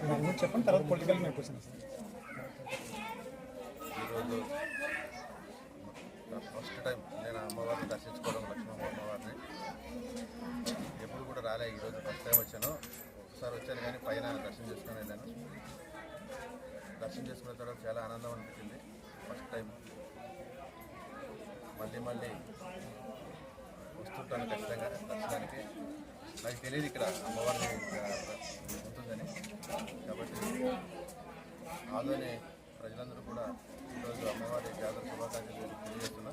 దాని గురించి చెప్పండి తర్వాత పొలిటికల్ మేము క్వశ్చన్ ఈరోజు ఫస్ట్ టైం నేను అమ్మవారిని దర్శించుకోవడం లక్ష్మమ్మ అమ్మవారిని. ఎప్పుడు కూడా రాలే ఈరోజు ఫస్ట్ టైం వచ్చాను. ఒకసారి వచ్చాను కానీ పైన దర్శనం చేసుకుని వెళ్ళాను దర్శనం చేసుకున్న తర్వాత చాలా ఆనందం అనిపించింది ఫస్ట్ టైం. మళ్ళీ మళ్ళీ వస్తుంటాను ఖచ్చితంగా. దర్శనానికి నాకు తెలియదు ఇక్కడ అమ్మవారిని ఉంటుందని. కాబట్టి ఆదోని ప్రజలందరూ కూడా ఈరోజు అమ్మవారి జాతర శుభాకాంక్షలు తెలియజేస్తున్నా.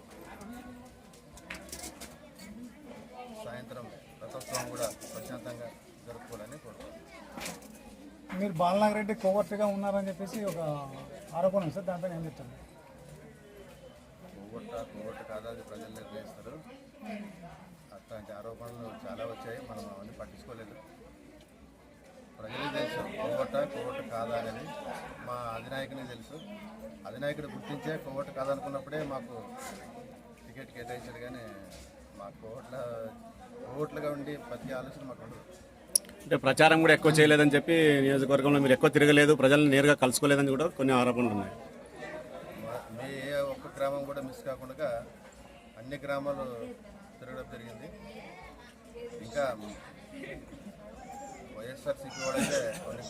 సాయంత్రం రథోత్సవం కూడా ప్రశాంతంగా జరుపుకోవాలని కోరుతున్నాను మీరు బాలనాగ్ రెడ్డి కోవర్ట్గా ఉన్నారని చెప్పేసి ఒక ఆరోపణ ఉంది సార్ దాంట్లో ఏం చెప్తాను కోవట్ట కోవట్ట కాదా అది ప్రజలు నిర్ణయిస్తారు. ఆరోపణలు చాలా వచ్చాయి. మనం అవన్నీ పట్టించుకోలేదు. ప్రజలకు తెలుసు కోవట్ట కోవట్ట కాదా అనేది మా అధినాయకుని తెలుసు. అధినాయకుడు గుర్తించే కోవట్ట కాదనుకున్నప్పుడే మాకు టికెట్ కేటాయించాడు కానీ మా కోవట్ల కోవట్లుగా ఉండి ప్రతి ఆలోచన మాకు ఉండదు. అంటే ప్రచారం కూడా ఎక్కువ చేయలేదని చెప్పి నియోజకవర్గంలో మీరు ఎక్కువ తిరగలేదు. ప్రజలను నేరుగా కలుసుకోలేదని కూడా కొన్ని ఆరోపణలు ఉన్నాయి. మా- ఏ ఒక్క గ్రామం కూడా మిస్ కాకుండా అన్ని గ్రామాలు ఇంకా వైఎస్ఆర్సీపీ వాళ్ళైతే కొన్ని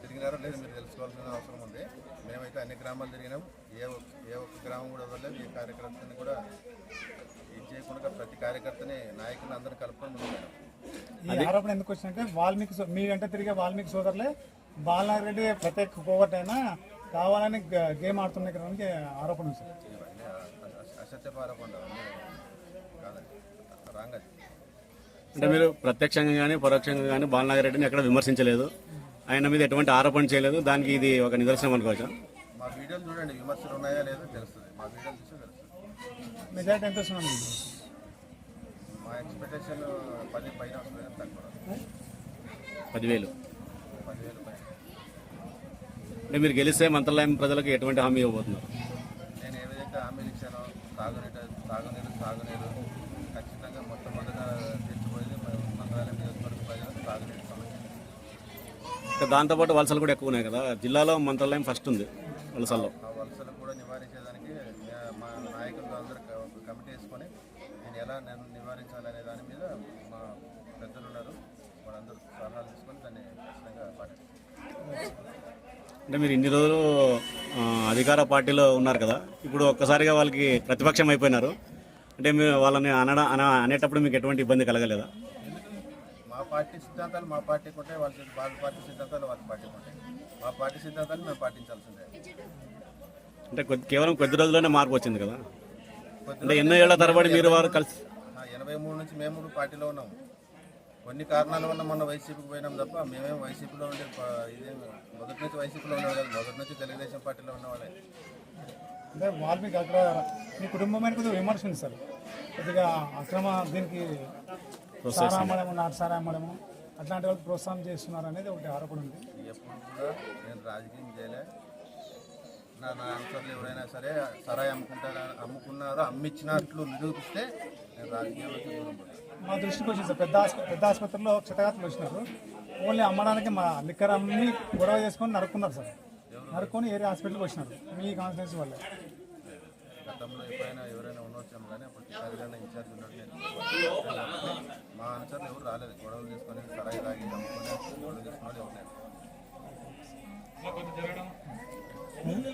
తిరిగినారో లేదు మీరు తెలుసుకోవాల్సిన అవసరం ఉంది. మేమైతే అన్ని గ్రామాలు తిరిగినాం. ఏ ఒక్క- ఏ ఒక్క గ్రామం కూడా వదలలేదు. ఏ కార్యకర్తని కూడా ఇది చేయకుండా ప్రతి కార్యకర్తని నాయకుని అందరిని కలుపుకొని ముందుకు. ఈ ఆరోపణ ఎందుకు వచ్చిందంటే వాల్మీకి మీ వెంట తిరిగే వాల్మీకి సోదరులే బాలనాగ్ రెడ్డి ప్రత్యేక అయినా కావాలని గేమ్ ఆడుతున్న ఆరోపణ ఉంది సార్. అసత్యపు కాదండి. రాంగ్ అది అంటే మీరు ప్రత్యక్షంగా కానీ పరోక్షంగా కానీ బాలనాగర్ రెడ్డిని ఎక్కడ విమర్శించలేదు. ఆయన మీద ఎటువంటి ఆరోపణ చేయలేదు. దానికి ఇది ఒక నిదర్శనం అనుకోవచ్చు? మా వీడియోలు చూడండి విమర్శలు ఉన్నాయా లేదో తెలుస్తుంది. మా వీడియోలు చూస్తే తెలుస్తుంది. మెజార్టీ ఎంత వస్తుంది మా ఎక్స్పెక్టేషన్ పది పైన వస్తుంది కానీ తక్కువ రాదు. పదివేలు. పదివేలు పైన. అంటే మీరు గెలిస్తే మంత్రాలయం ప్రజలకు ఎటువంటి హామీ ఇవ్వబోతున్నారు? నేను ఏ విధంగా హామీలు ఇచ్చానో తాగునీరు తాగునీరు తాగునీరు ఖచ్చితంగా మొట్టమొదటిగా తీర్చిపోయేది మన మంత్రాలయం నియోజకవర్గ ప్రజలకు తాగునీరు సమస్య ఇంకా దాంతోపాటు వలసలు కూడా ఎక్కువ ఉన్నాయి కదా. జిల్లాలో మంత్రాలయం ఫస్ట్ ఉంది వలసల్లో. వలసలు కూడా నివారించేదానికి మే- నాయకులు అందరూ కమిటీ వేసుకొని నేను ఎలా నేను నివారించాలనే దాని మీద మా పెద్దలు ఉన్నారు. వాళ్ళందరూ సలహాలు తీసుకొని దాన్ని ఖచ్చితంగా పాటిస్తాం. అంటే మీరు ఇన్ని రోజులు అధికార పార్టీలో ఉన్నారు కదా. ఇప్పుడు ఒక్కసారిగా వాళ్ళకి ప్రతిపక్షం అయిపోయినారు. అంటే మీరు వాళ్ళని అనడ అన అనేటప్పుడు మీకు ఎటువంటి ఇబ్బంది కలగలేదా? మా పార్టీ సిద్ధాంతాలు మా పార్టీకి ఉంటాయి వాళ్ళ వాళ్ళ పార్టీ సిద్ధాంతాలు వాళ్ళ పార్టీకి ఉంటాయి మా పార్టీ సిద్ధాంతాలు మేము పాటించాల్సిందే. అంటే కొద్ది కేవలం కొద్ది రోజుల్లోనే మార్పు వచ్చింది కదా? అంటే ఎన్నో ఏళ్ళ తరబడి మీరు వారు కలిసి ఎనభై మూడు నుంచి మేము కూడా పార్టీలో ఉన్నాం కొన్ని కారణాల వల్ల మొన్న వైసీపీకి పోయినాం తప్ప మేమేం వైసీపీలో ఉండే ఇదేం మొదటి నుంచి వైసీపీలో ఉండేవాళ్ళు మొదటి నుంచి తెలుగుదేశం పార్టీలో ఉన్నవాళ్ళే. అంటే వాల్మీకి అక్కడ మీ కుటుంబం మీద కొద్దిగా విమర్శ ఉంది సార్. కొద్దిగా అక్రమ దీనికి సారా అమ్మడము నాటు సారా అమ్మడము అట్లాంటి వాళ్ళకి ప్రోత్సాహం చేస్తున్నారు అనేది ఒకటి ఆరోపణ ఉంది. ఎప్పుడు నేను రాజకీయం చేయలే. నా నా అనుచరులు ఎవరైనా సరే సరాయి అమ్ముకుంటారా అమ్ముకున్నారో అమ్మిచ్చినట్లు నిరూపిస్తే నేను రాజకీయాల్లోకి దూరం మా దృష్టికి వచ్చింది సార్ పెద్ద పెద్ద ఆసుపత్రిలో క్షతగాత్రులు వచ్చినారు ఓన్లీ అమ్మడానికి మా లిక్కర్ అమ్మి గొడవ చేసుకొని నరుక్కున్నారు సార్. నరుక్కొని ఏరియా హాస్పిటల్కి వచ్చినారు. మీ కాన్ఫిడెన్స్ వల్ల గతంలో ఎప్పుడైనా ఎవరైనా ఉండొచ్చాము కానీ అప్పుడు సరిగ్గా ఇన్ఛార్జ్ ఉన్నట్టు మా అనుచరులు ఎవరు రాలేదు. గొడవలు తీసుకొని సరాయి తాగి నమ్ముకొని గొడవలు తీసుకున్నాడు ఎవరు